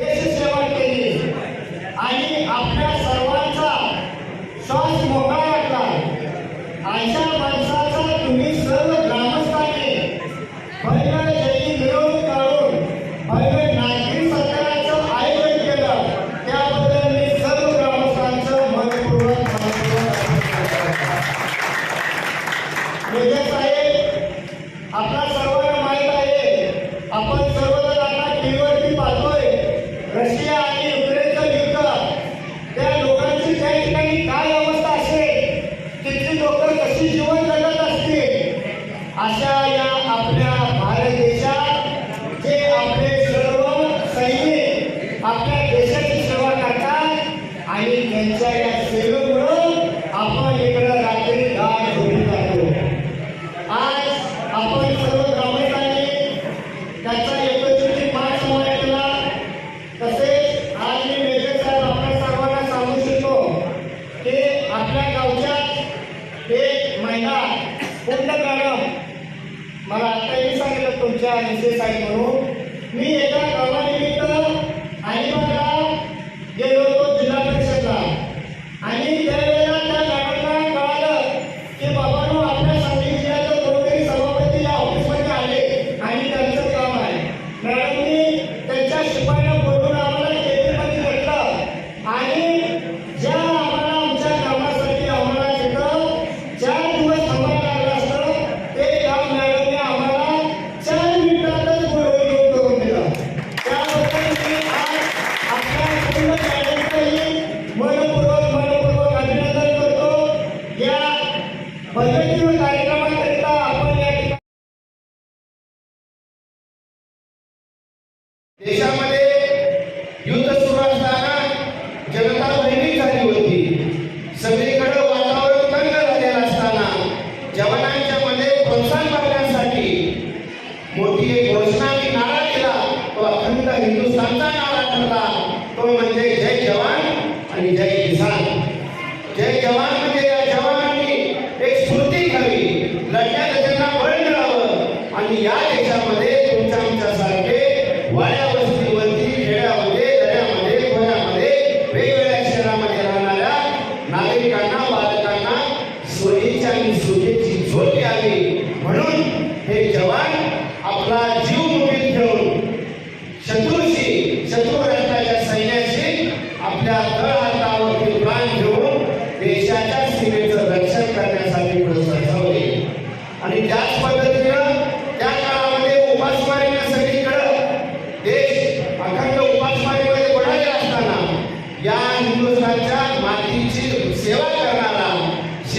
देशसेवा केली. आणि आपल्या सर्वांचा श्वास मोकळा वाटला अशा माणसं कशी जीवन असते. अशा या आपल्या भारत देशात जे आपले सर्व सैनिक आपल्या देशाची आणि त्यांच्या या 建设社会主义。पद्धतीने कार्यक्रमाकरिता देशामध्ये युद्ध सुरू असताना जनता भयभीत झाली होती. सगळीकडे वातावरण तंग झालेलं असताना जवानांच्या मध्ये प्रोत्साहन करण्यासाठी मोठी एक घोषणा नारा केला तो अखंड हिंदुस्थानचा नारा ठरला. तो म्हणजे wale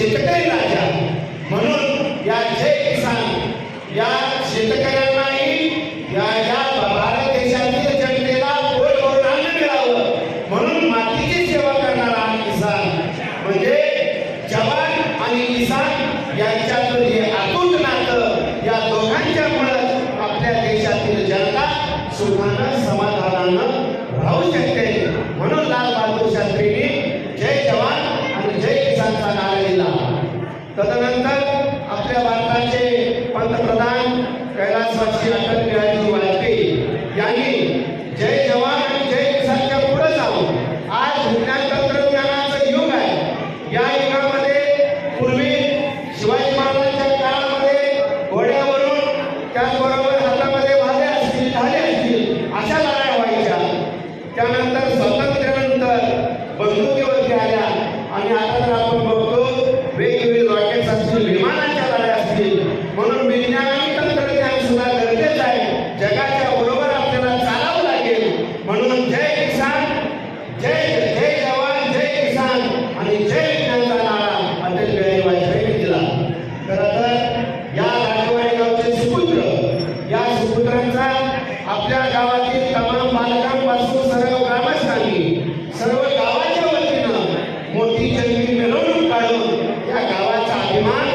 शेतकरी राजा. म्हणून या जय किसान या शेतकऱ्या त्यानंतर स्वतंत्र Amen.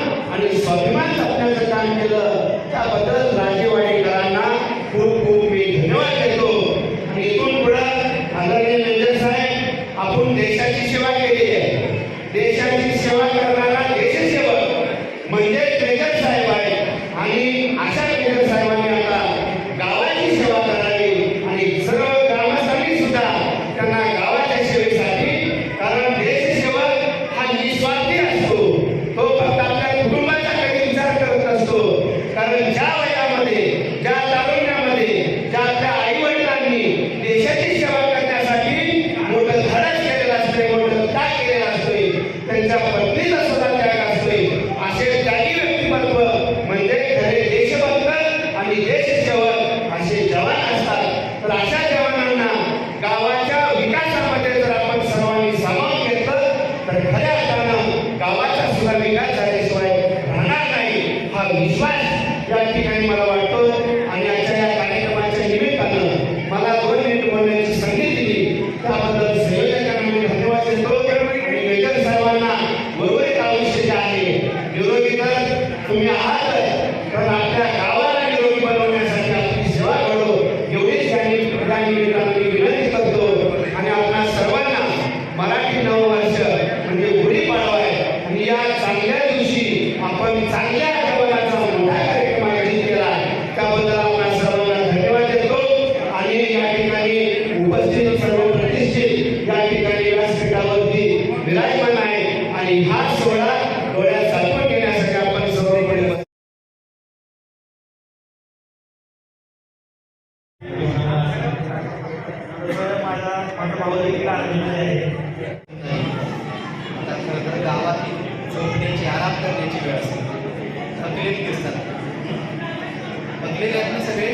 माझा माझा भाऊ देखील आनंद आहे आता खरं तर गावातील झोपण्याची आराम करण्याची वेळ असते थकलेली दिसतात थकलेले आहेत ना सगळे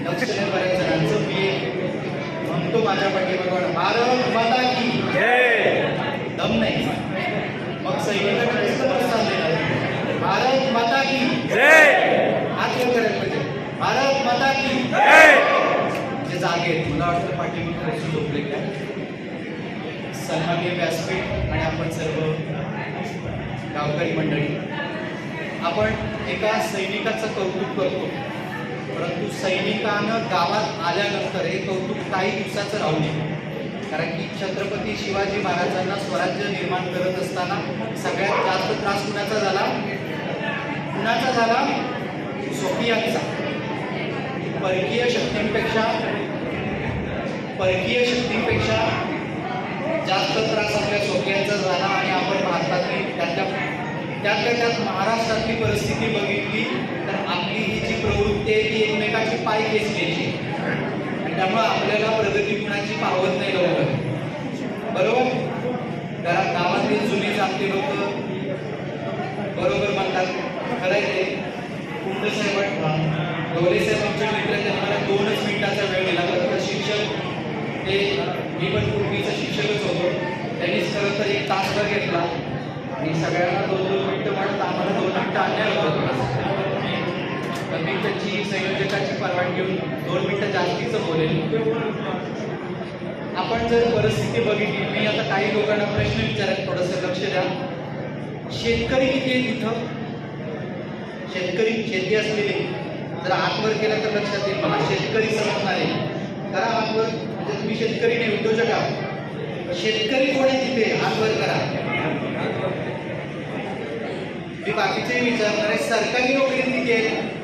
लक्ष बऱ्याच जणांचं मी म्हणतो माझ्या पाठीबरोबर भारत माता की दम नाही मग देणार भारत माता की हात करायला भारत माता की जे जागे आहेत मला वाटतं पाठीमागे झोपले काय सन्माननीय व्यासपीठ आणि आपण सर्व गावकरी मंडळी. आपण एका सैनिकाचं कौतुक करतो परंतु सैनिकानं गावात आल्यानंतर हे कौतुक काही दिवसाचं राहू नये. कारण की छत्रपती शिवाजी महाराजांना स्वराज्य निर्माण करत असताना सगळ्यात जास्त त्रास कुणाचा झाला? कुणाचा झाला? सोफियांचा. परकीय शक्तींपेक्षा परकीय शक्तींपेक्षा जास्त त्रास आपल्या सोप्यांचा झाला आणि आपण भारतातली त्यातल्या त्यातल्या त्यात महाराष्ट्रातली परिस्थिती बघितली तर आपली ही जी प्रवृत्ती आहे ती एकमेकाची पाय खेचण्याची त्यामुळं त्यामुळे आपल्याला प्रगती कुणाची पावत नाही लवकर बरोबर? घरात गावातले जुने जाते लोक बरोबर म्हणतात. खरं आहे ते? कुंड साहेब डोले साहेब आमच्या मित्रांनी आम्हाला मला दोनच मिनिटाचा वेळ दिला. बरं तर शिक्षक ते मी पण पूर्वीचा शिक्षकच होतो. त्यांनीच खरं तर एक तासभर घेतला. आणि सगळ्यांना दोन दोन मिनिटं म्हणत आम्हाला दोन मिनिटं आणल्या होतं. तर मी त्याची संयोजकाची परवानगी घेऊन दोन मिनिटं जास्तीचं बोलेल. आपण जर परिस्थिती बघितली मी आता काही लोकांना प्रश्न विचारत थोडंसं लक्ष द्या. शेतकरी किती आहे तिथं? शेतकरी शेती असलेले. जर आतवर केलं तर लक्षात येईल मला शेतकरी समजणार आहे. करा आतवर म्हणजे तुम्ही शेतकरी नाही उद्योजक आहात. शेतकरी कोण आहे तिथे? आतवर करा. मी बाकीचे विचारणार आहे सरकारी नोकरी किती आहे?